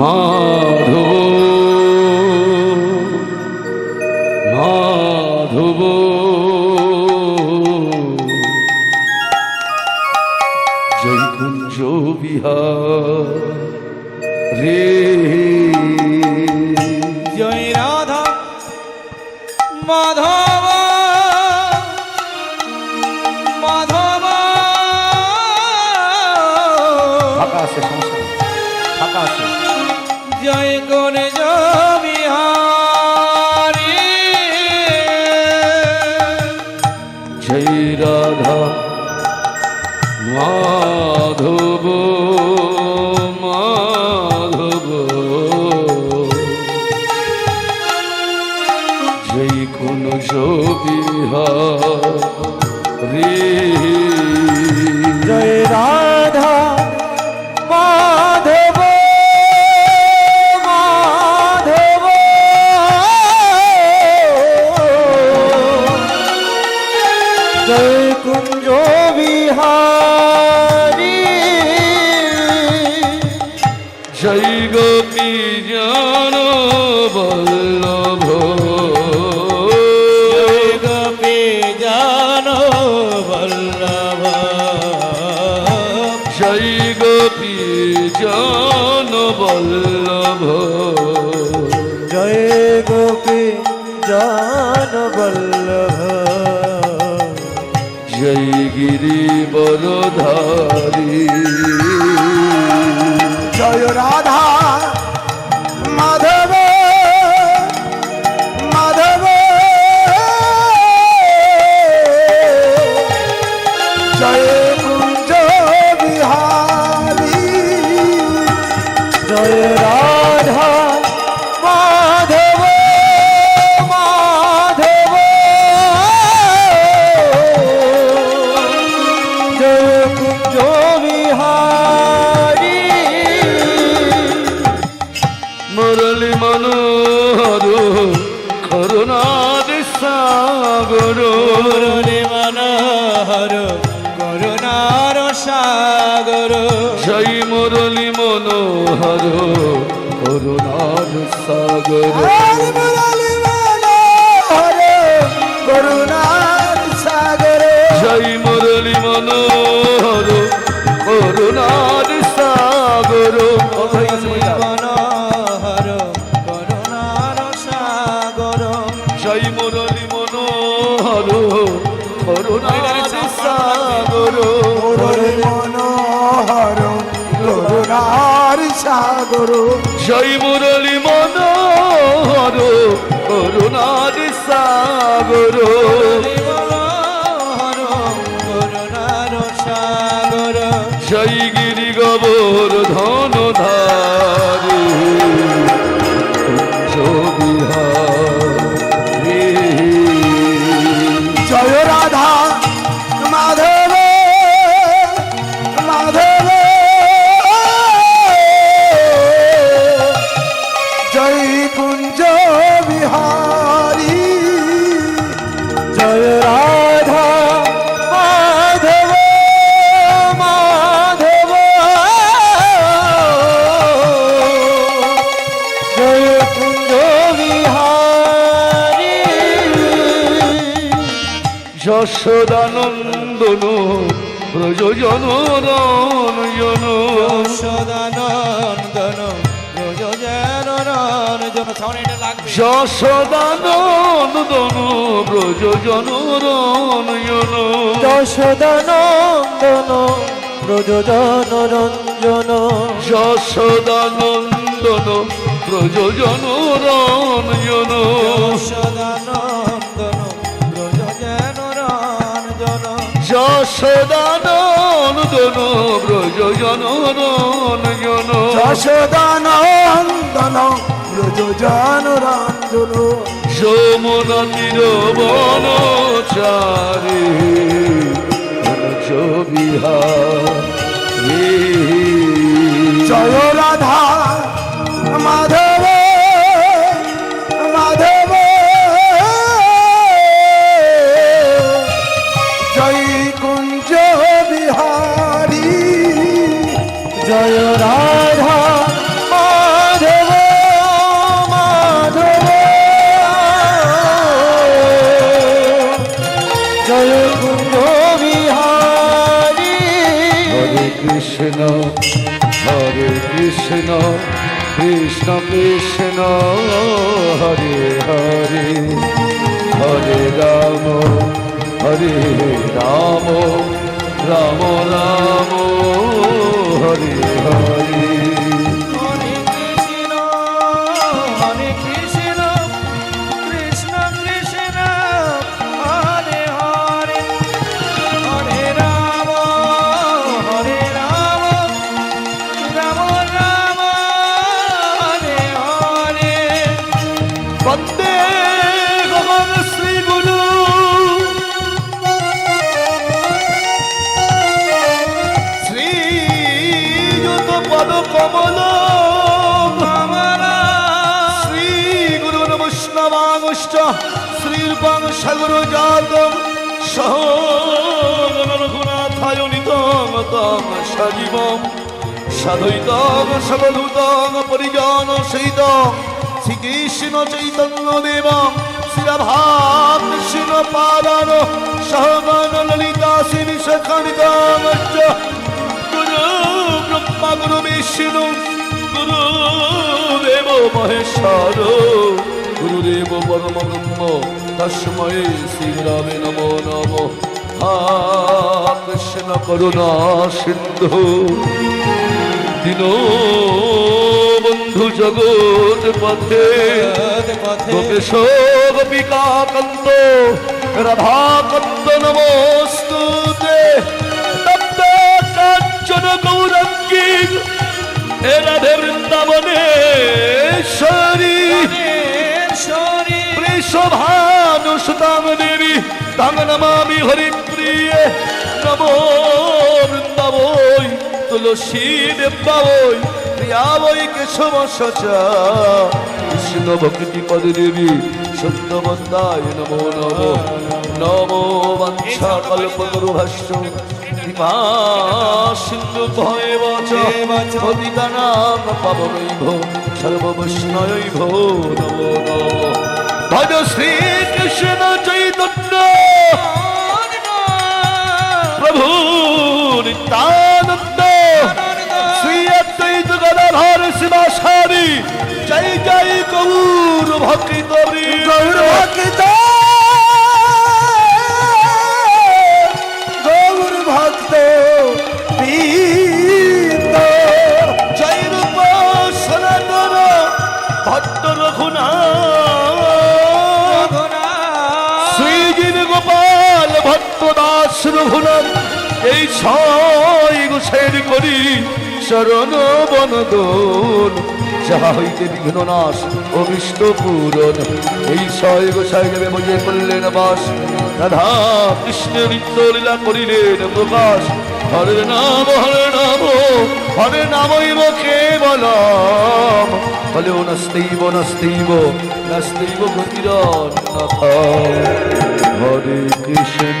মাধব মাধব। জয় কুঞ্জ বিহার রে। জয় রাধা মাধব মাধব। ফাঁকা আছে ফাঁকা আছে। জয় গুণ বিহারী জয় রাধা মাধব মাধব। জয় কোন বিহার জয় রাধা জয় কুঞ্জ বিহারী জয় গোপী জন বল্লভ। জয় গোপী জান জয় গোপী জান বল্লভ। জয় গিরি বরধারী। জয় রাধা মুরলি মনোহর করুণার সাগর। জয় মুরলি মনোহর করুণার সাগর। করুণার সাগর। জয় মুরলি মনোহর করুণার সাগর। জয় গিরি গোবর ধন যশোদানন্দন ব্রজজন রঞ্জন সদানন্দন যশোদানন্দন ব্রজজন রঞ্জন যশোদানন্দন প্রযোজন রঞ্জন যশোদানন্দন ব্রজজন রঞ্জন যশোদানন্দন যশোদানন্দন ব্রজজন রঞ্জন যশোদানন্দন প্রযোজন রঞ্জন যমুনা তীর বনচারে বনজ বিহারে। জয় রাধা মাধব কুঞ্জ বিহারী হরে কৃষ্ণ হরে কৃষ্ণ কৃষ্ণ কৃষ্ণ, হরে হরে হরে রাম হরে রাম রাম রাম, হরে হরে। নমস্নবাংশ্চ শ্রীরূপং সাগর জাতম সহ রঘুনাথায় নিতং তং সজীবম সাধৈতং সকলুতং পরিজন সহিতং শ্রীকৃষ্ণ চৈতন্য দেব। শ্রীরাধাকৃষ্ণ পাদান সহগণ ললিতা শ্রী সখানিতামশ্চ গুরু ব্রহ্মা, গুরু বিষ্ণু, গুরু দেব মহেশ্বর। গুরুদেব পরম ব্রহ্ম তস্মৈ শ্রীরামে নমো নম কৃষ্ণ করুণা সিন্ধু দিন বন্ধু জগৎ পথে গোপেশ গোপিকা কান্ত রাধাকান্ত নমস্তুতে তপ্ত কাঞ্চন গৌরঙ্গী হে রাধে বৃষভানুসুতাং দেবী তাং নমামি হরিপ্রিয়ে নমো বৃন্দাবৈ তুলসী দেবাবৈ প্রিয়া বৈ কেশব সচা কৃষ্ণ ভক্তি পদ দেবী সত্যবন্দায় নমো নমো নমো বাঞ্ছা কল্পতরু ভাষ্য কৃপা সিন্ধু ভয়ে বচ পতিতানাং পাবনৈভ, সর্ববৈষ্ণয়ৈভ, নমো নমো। ভজ শ্রীকৃষ্ণ চৈতন্য। প্রভু নিত্যানন্দ। শ্রী অদ্বৈত গদাধর শিবাসারি জয় জয় গৌর ভক্ত গৌর ভক্ত এই ছয় গোছের করি শরণ বনদন যাহা হইতে বিঘ্ন নাশ অভিষ্ট পূরণ। এই ছয় গোসাই দেবে মজে করলেন বাস রাধা কৃষ্ণ নিত্য লীলা করিলেন প্রকাশ। হরে নাম হরে নাম, হরে নামৈব কেবলম হলেও নাস্তেইব নাস্তেইব নাস্তেইব গতিরন্নথ হরে কৃষ্ণ।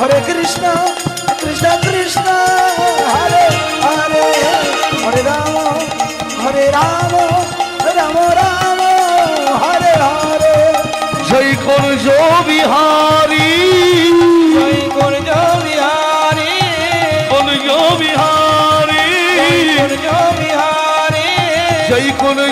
হরে কৃষ্ণ কৃষ্ণ কৃষ্ণ হরে হরে হরে রাম হরে রাম রাম রাম হরে হরে। জয় করজ বিহারী। জয় গুরজ বিহারী। বিহারী। জয় করজ